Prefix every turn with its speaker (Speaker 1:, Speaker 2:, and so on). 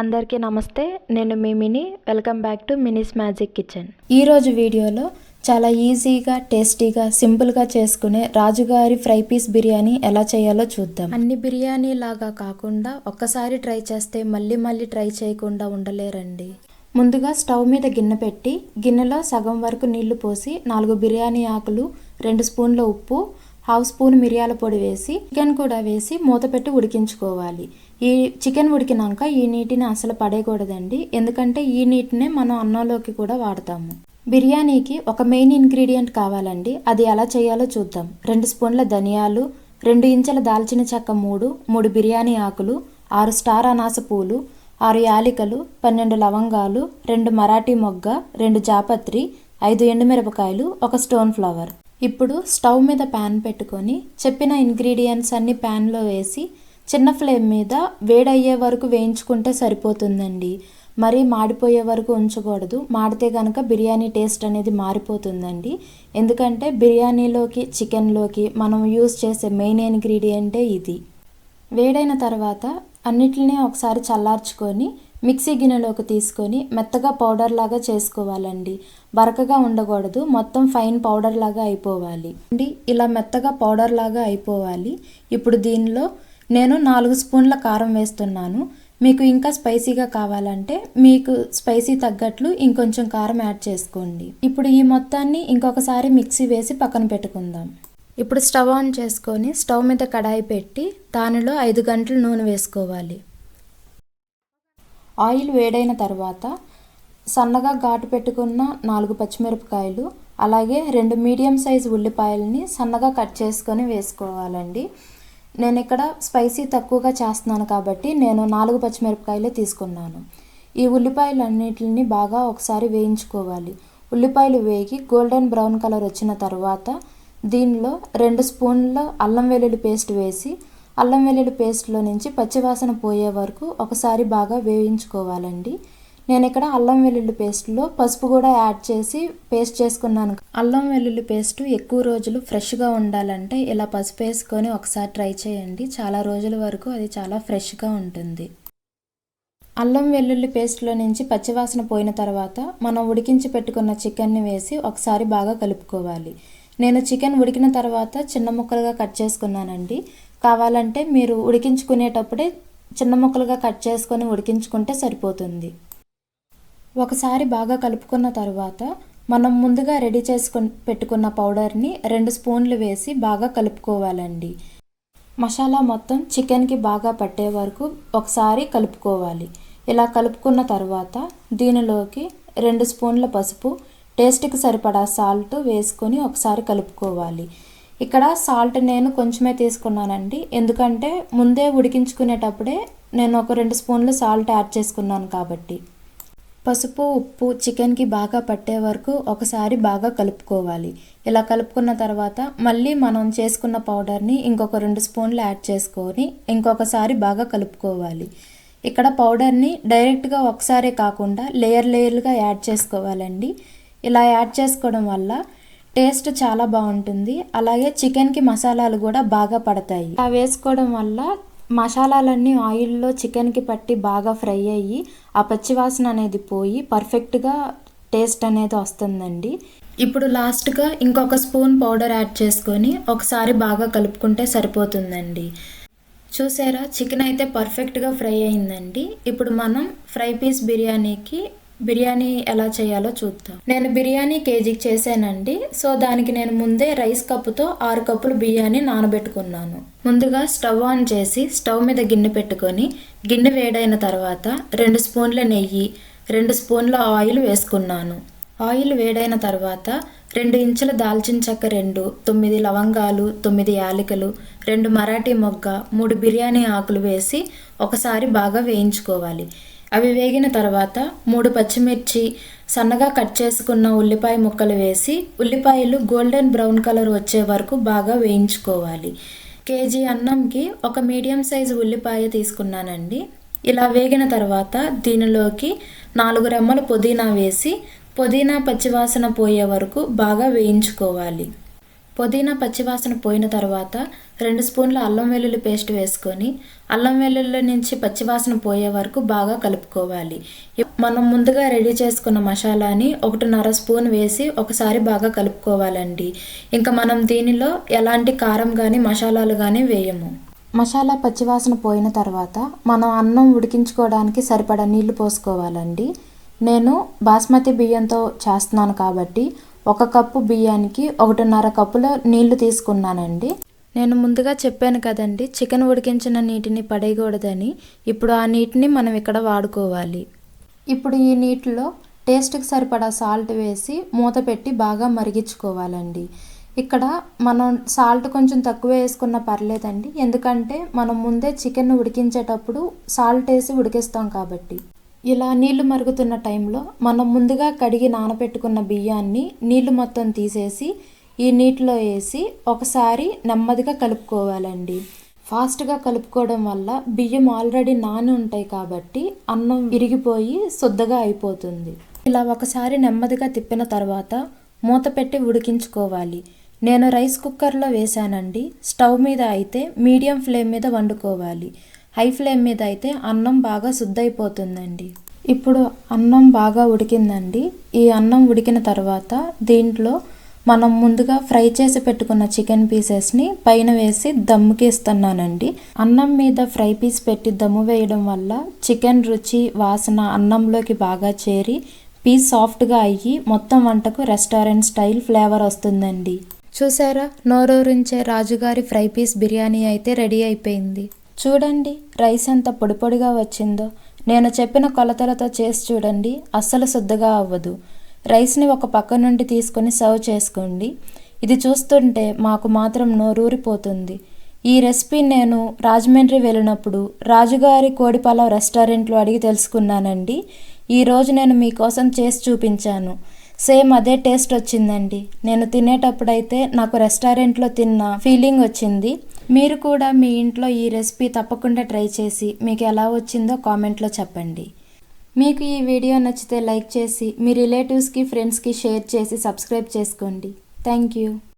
Speaker 1: అందరికీ నమస్తే నేను మీ Mini. Welcome back to Mini's magic kitchen. ఈరోజు వీడియోలో చాలా ఈజీగా టేస్టీగా సింపుల్గా చేసుకునే రాజుగారి ఫ్రై పీస్ బిర్యానీ ఎలా చేయాలో చూద్దాం. అన్ని బిర్యానీ లాగా కాకుండా ఒక్కసారి ట్రై చేస్తే మళ్ళీ మళ్ళీ ట్రై చేయకుండా ఉండలేరండి. ముందుగా స్టవ్ మీద గిన్నె పెట్టి గిన్నెలో సగం వరకు నీళ్ళు పోసి నాలుగు బిర్యానీ ఆకులు రెండు స్పూన్ల ఉప్పు హాఫ్ స్పూన్ మిరియాల పొడి వేసి చికెన్ కూడా వేసి మూత పెట్టి ఉడికించుకోవాలి. ఈ చికెన్ ఉడికినాక ఈ నీటిని అసలు పడేయకూడదండి. ఎందుకంటే ఈ నీటినే మనం అన్నంలోకి కూడా వాడతాము. బిర్యానీకి ఒక మెయిన్ ఇంగ్రీడియంట్ కావాలండి. అది ఎలా చేయాలో చూద్దాం. రెండు స్పూన్ల ధనియాలు రెండు ఇంచెల దాల్చిన చెక్క మూడు మూడు బిర్యానీ ఆకులు ఆరు స్టార్ అనాస పూలు ఆరు యాలికలు పన్నెండు లవంగాలు రెండు మరాఠీ మొగ్గ రెండు జాపత్రి ఐదు ఎండుమిరపకాయలు ఒక స్టోన్ ఫ్లవర్. ఇప్పుడు స్టవ్ మీద ప్యాన్ పెట్టుకొని చెప్పిన ఇంగ్రీడియంట్స్ అన్ని ప్యాన్లో వేసి చిన్న ఫ్లేమ్ మీద వేడయ్యే వరకు వేయించుకుంటే సరిపోతుందండి. మరీ మాడిపోయే వరకు ఉంచకూడదు. మాడితే కనుక బిర్యానీ టేస్ట్ అనేది మారిపోతుందండి. ఎందుకంటే బిర్యానీలోకి చికెన్లోకి మనం యూస్ చేసే మెయిన్ ఇంగ్రీడియంటే ఇది. వేడైన తర్వాత అన్నిటిని ఒకసారి చల్లార్చుకొని మిక్సీ గిన్నెలోకి తీసుకొని మెత్తగా పౌడర్ లాగా చేసుకోవాలండి. బరకగా ఉండకూడదు. మొత్తం ఫైన్ పౌడర్ లాగా అయిపోవాలి. అండి ఇలా మెత్తగా పౌడర్ లాగా అయిపోవాలి. ఇప్పుడు దీనిలో నేను నాలుగు స్పూన్ల కారం వేస్తున్నాను. మీకు ఇంకా స్పైసీగా కావాలంటే మీకు స్పైసీ తగ్గట్లు ఇంకొంచెం కారం యాడ్ చేసుకోండి. ఇప్పుడు ఈ మొత్తాన్ని ఇంకొకసారి మిక్సీ వేసి పక్కన పెట్టుకుందాం. ఇప్పుడు స్టవ్ ఆన్ చేసుకొని స్టవ్ మీద కడాయి పెట్టి దానిలో ఐదు గంటలు నూనె వేసుకోవాలి. ఆయిల్ వేడైన తర్వాత సన్నగా ఘాటు పెట్టుకున్న నాలుగు పచ్చిమిరపకాయలు అలాగే రెండు మీడియం సైజు ఉల్లిపాయలని సన్నగా కట్ చేసుకొని వేసుకోవాలండి. నేను ఇక్కడ స్పైసీ తక్కువగా చేస్తున్నాను కాబట్టి నేను నాలుగు పచ్చిమిరపకాయలే తీసుకున్నాను. ఈ ఉల్లిపాయలన్నిటిని బాగా ఒకసారి వేయించుకోవాలి. ఉల్లిపాయలు వేగి గోల్డెన్ బ్రౌన్ కలర్ వచ్చిన తర్వాత దీనిలో రెండు స్పూన్ల అల్లం వెల్లుల్లి పేస్ట్ వేసి అల్లం వెల్లుల్లి పేస్ట్లో నుంచి పచ్చివాసన పోయే వరకు ఒకసారి బాగా వేయించుకోవాలండి. నేను ఇక్కడ అల్లం వెల్లుల్లి పేస్ట్లో పసుపు కూడా యాడ్ చేసి పేస్ట్ చేసుకున్నాను. అల్లం వెల్లుల్లి పేస్ట్ ఎక్కువ రోజులు ఫ్రెష్గా ఉండాలంటే ఇలా పసుపు వేసుకొని ఒకసారి ట్రై చేయండి. చాలా రోజుల వరకు అది చాలా ఫ్రెష్గా ఉంటుంది. అల్లం వెల్లుల్లి పేస్ట్లో నుంచి పచ్చివాసన పోయిన తర్వాత మనం ఉడికించి పెట్టుకున్న చికెన్ని వేసి ఒకసారి బాగా కలుపుకోవాలి. నేను చికెన్ ఉడికిన తర్వాత చిన్న ముక్కలుగా కట్ చేసుకున్నానండి. కావాలంటే మీరు ఉడికించుకునేటప్పుడే చిన్న ముక్కలుగా కట్ చేసుకొని ఉడికించుకుంటే సరిపోతుంది. ఒకసారి బాగా కలుపుకున్న తర్వాత మనం ముందుగా రెడీ చేసుకొని పెట్టుకున్న పౌడర్ని రెండు స్పూన్లు వేసి బాగా కలుపుకోవాలండి. మసాలా మొత్తం చికెన్కి బాగా పట్టే వరకు ఒకసారి కలుపుకోవాలి. ఇలా కలుపుకున్న తర్వాత దీనిలోకి రెండు స్పూన్ల పసుపు టేస్ట్కి సరిపడా సాల్ట్ వేసుకొని ఒకసారి కలుపుకోవాలి. ఇక్కడ సాల్ట్ నేను కొంచెమే తీసుకున్నానండి. ఎందుకంటే ముందే ఉడికించుకునేటప్పుడే నేను ఒక రెండు స్పూన్లు సాల్ట్ యాడ్ చేసుకున్నాను కాబట్టి. పసుపు ఉప్పు చికెన్కి బాగా పట్టే వరకు ఒకసారి బాగా కలుపుకోవాలి. ఇలా కలుపుకున్న తర్వాత మళ్ళీ మనం చేసుకున్న పౌడర్ని ఇంకొక రెండు స్పూన్లు యాడ్ చేసుకొని ఇంకొకసారి బాగా కలుపుకోవాలి. ఇక్కడ పౌడర్ని డైరెక్ట్గా ఒకసారే కాకుండా లేయర్ లేయర్లుగా యాడ్ చేసుకోవాలండి. ఇలా యాడ్ చేసుకోవడం వల్ల టేస్ట్ చాలా బాగుంటుంది. అలాగే చికెన్కి మసాలాలు కూడా బాగా పడతాయి. అలా వేసుకోవడం వల్ల మసాలాలన్నీ ఆయిల్లో చికెన్కి పట్టి బాగా ఫ్రై అయ్యి ఆ పచ్చివాసన అనేది పోయి పర్ఫెక్ట్గా టేస్ట్ అనేది వస్తుందండి. ఇప్పుడు లాస్ట్గా ఇంకొక స్పూన్ పౌడర్ యాడ్ చేసుకొని ఒకసారి బాగా కలుపుకుంటే సరిపోతుందండి. చూసారా? చికెన్ అయితే పర్ఫెక్ట్గా ఫ్రై అయిందండి. ఇప్పుడు మనం ఫ్రై పీస్ బిర్యానీకి బిర్యానీ ఎలా చేయాలో చూద్దాం. నేను బిర్యానీ కేజీకి చేశానండి. సో దానికి నేను ముందే రైస్ కప్పుతో ఆరు కప్పులు బియ్యాన్ని నానబెట్టుకున్నాను. ముందుగా స్టవ్ ఆన్ చేసి స్టవ్ మీద గిన్నె పెట్టుకొని గిన్నె వేడైన తర్వాత రెండు స్పూన్ల నెయ్యి రెండు స్పూన్ల ఆయిల్ వేసుకున్నాను. ఆయిల్ వేడైన తర్వాత రెండు ఇంచుల దాల్చిన చెక్క రెండు తొమ్మిది లవంగాలు తొమ్మిది యాలకులు రెండు మరాఠీ మొగ్గ మూడు బిర్యానీ ఆకులు వేసి ఒకసారి బాగా వేయించుకోవాలి. అవి వేగిన తర్వాత మూడు పచ్చిమిర్చి సన్నగా కట్ చేసుకున్న ఉల్లిపాయ ముక్కలు వేసి ఉల్లిపాయలు గోల్డెన్ బ్రౌన్ కలర్ వచ్చే వరకు బాగా వేయించుకోవాలి. కేజీ అన్నంకి ఒక మీడియం సైజు ఉల్లిపాయ తీసుకున్నానండి. ఇలా వేగిన తర్వాత దీనిలోకి నాలుగు రెమ్మల పుదీనా వేసి పుదీనా పచ్చివాసన పోయే వరకు బాగా వేయించుకోవాలి. పుదీనా పచ్చివాసన పోయిన తర్వాత రెండు స్పూన్ల అల్లం వెల్లుల్లి పేస్ట్ వేసుకొని అల్లం వెల్లుల్లి నుంచి పచ్చివాసన పోయే వరకు బాగా కలుపుకోవాలి. మనం ముందుగా రెడీ చేసుకున్న మసాలాని ఒకటిన్నర స్పూన్ వేసి ఒకసారి బాగా కలుపుకోవాలండి. ఇంకా మనం దీనిలో ఎలాంటి కారం కానీ మసాలాలు కానీ వేయము. మసాలా పచ్చివాసన పోయిన తర్వాత మనం అన్నం ఉడికించుకోవడానికి సరిపడా నీళ్ళు పోసుకోవాలండి. నేను బాస్మతి బియ్యంతో చేస్తున్నాను కాబట్టి ఒక కప్పు బియ్యానికి ఒకటిన్నర కప్పుల నీళ్ళు తీసుకున్నానండి. నేను ముందుగా చెప్పాను కదండి చికెన్ ఉడికించిన నీటిని పడేయకూడదని. ఇప్పుడు ఆ నీటిని మనం ఇక్కడ వాడుకోవాలి. ఇప్పుడు ఈ నీటిలో టేస్ట్కి సరిపడా సాల్ట్ వేసి మూత పెట్టి బాగా మరిగించుకోవాలండి. ఇక్కడ మనం సాల్ట్ కొంచెం తక్కువ వేసుకున్నా పర్లేదండి. ఎందుకంటే మనం ముందే చికెన్ ఉడికించేటప్పుడు సాల్ట్ వేసి ఉడికిస్తాం కాబట్టి. ఇలా నీళ్ళు మరుగుతున్న టైంలో మనం ముందుగా కడిగి నానబెట్టుకున్న బియ్యాన్ని నీళ్ళు మొత్తం తీసేసి ఈ నీటిలో వేసి ఒకసారి నెమ్మదిగా కలుపుకోవాలండి. ఫాస్ట్గా కలుపుకోవడం వల్ల బియ్యం ఆల్రెడీ నాని ఉంటాయి కాబట్టి అన్నం విరిగిపోయి శుద్ధగా అయిపోతుంది. ఇలా ఒకసారి నెమ్మదిగా తిప్పిన తర్వాత మూత పెట్టి ఉడికించుకోవాలి. నేను రైస్ కుక్కర్లో వేశానండి. స్టవ్ మీద అయితే మీడియం ఫ్లేమ్ మీద వండుకోవాలి. హై ఫ్లేమ్ మీద అయితే అన్నం బాగా శుద్ధైపోతుందండి. ఇప్పుడు అన్నం బాగా ఉడికిందండి. ఈ అన్నం ఉడికిన తర్వాత దీంట్లో మనం ముందుగా ఫ్రై చేసి పెట్టుకున్న చికెన్ పీసెస్ని పైన వేసి దమ్ముకి ఇస్తున్నానండి అన్నం మీద ఫ్రై పీస్ పెట్టి దమ్ము వేయడం వల్ల చికెన్ రుచి వాసన అన్నంలోకి బాగా చేరి పీస్ సాఫ్ట్గా అయ్యి మొత్తం వంటకు రెస్టారెంట్ స్టైల్ ఫ్లేవర్ వస్తుందండి. చూసారా? నోరూరించే రాజుగారి ఫ్రై పీస్ బిర్యానీ అయితే రెడీ అయిపోయింది. చూడండి రైస్ ఎంత పొడి పొడిగా వచ్చిందో. నేను చెప్పిన కొలతలతో చేసి చూడండి అస్సలు శుద్ధగా అవ్వదు. రైస్ని ఒక పక్క నుండి తీసుకొని సర్వ్ చేసుకోండి. ఇది చూస్తుంటే మాకు మాత్రం నోరూరిపోతుంది. ఈ రెసిపీ నేను రాజమండ్రి వెళ్ళినప్పుడు రాజుగారి కోడి పలావ్ రెస్టారెంట్లో అడిగి తెలుసుకున్నానండి. ఈరోజు నేను మీకోసం చేసి చూపించాను. సేమ్ అదే టేస్ట్ వచ్చిందండి. నేను తినేటప్పుడైతే నాకు రెస్టారెంట్లో తిన్న ఫీలింగ్ వచ్చింది. మీరు కూడా మీ ఇంట్లో ఈ రెసిపీ తప్పకుండా ట్రై చేసి మీకు ఎలా వచ్చిందో కామెంట్లో చెప్పండి. మీకు ఈ వీడియో నచ్చితే లైక్ చేసి మీ రిలేటివ్స్కి ఫ్రెండ్స్కి షేర్ చేసి సబ్స్క్రైబ్ చేసుకోండి. Thank you.